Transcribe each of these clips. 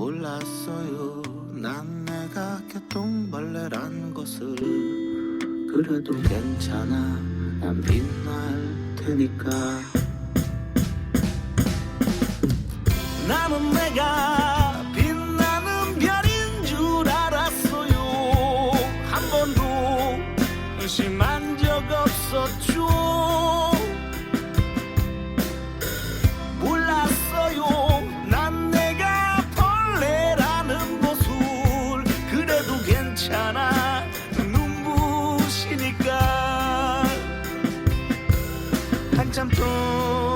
몰랐어요. 난 내가 개똥벌레란 것을. 그래도 괜찮아. 난 빛날 테니까. 나는 내가 빛나는 별인 줄 알았어요. 한 번도 의심한 적 없었죠 한참 동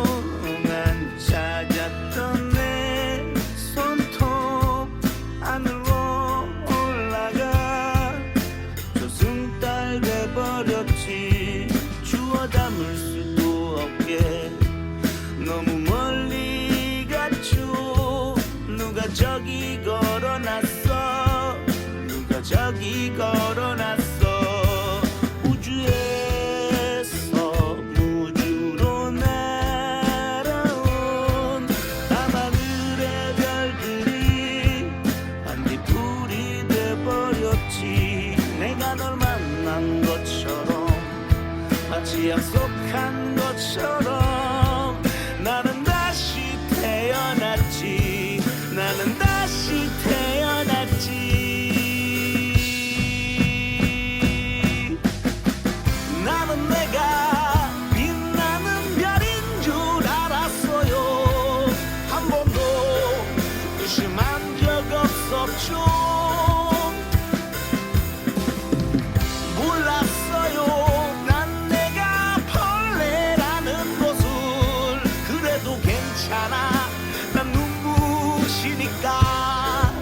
널 만난 것처럼 마치 약속한 것처럼. 나는 다시 태어났지. 나는 다시 태어났지 눈부시니까?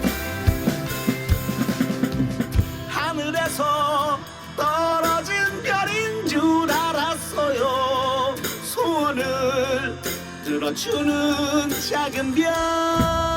하늘에서 떨어진 별인 줄 알았어요. 소원을 들어주는 작은 별